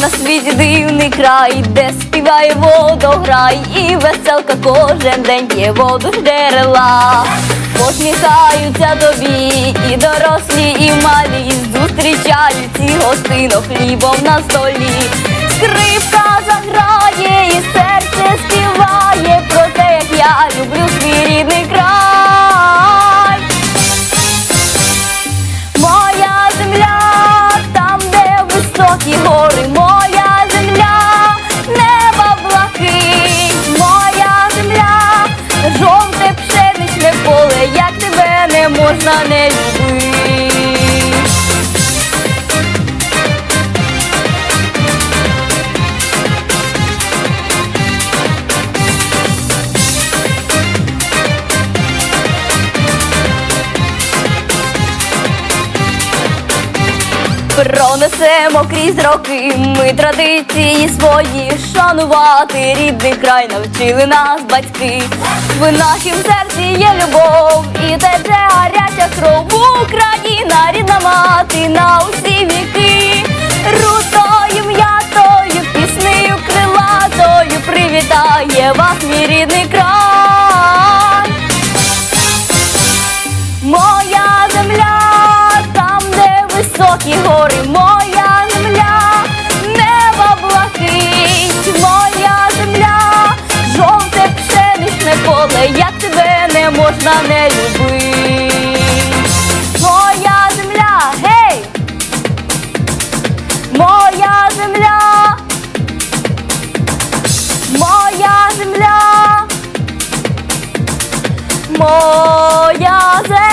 на світі дивний край, де співає водограй, і веселка кожен день п'є воду з джерела. Посміхаються тобі, і дорослі, і малі, зустрічають ці гостино хлібом на столі. Скрипка заграє, жовте пшеничне поле, як тебе не можна не любити. Пронесемо крізь роки, ми традиції свої шанувати рідний край навчили нас батьки. В нашім серці є любов і тече гаряча кров. Україна, рідна мати на усі віки. Рутою, м'ятою, піснею крилатою привітає вас, високі гори, моя земля, небо блакить, моя земля, жовте пшеничне поле, як тебе не можна не любити. Моя земля, гей! Моя земля, моя земля. Моя земля.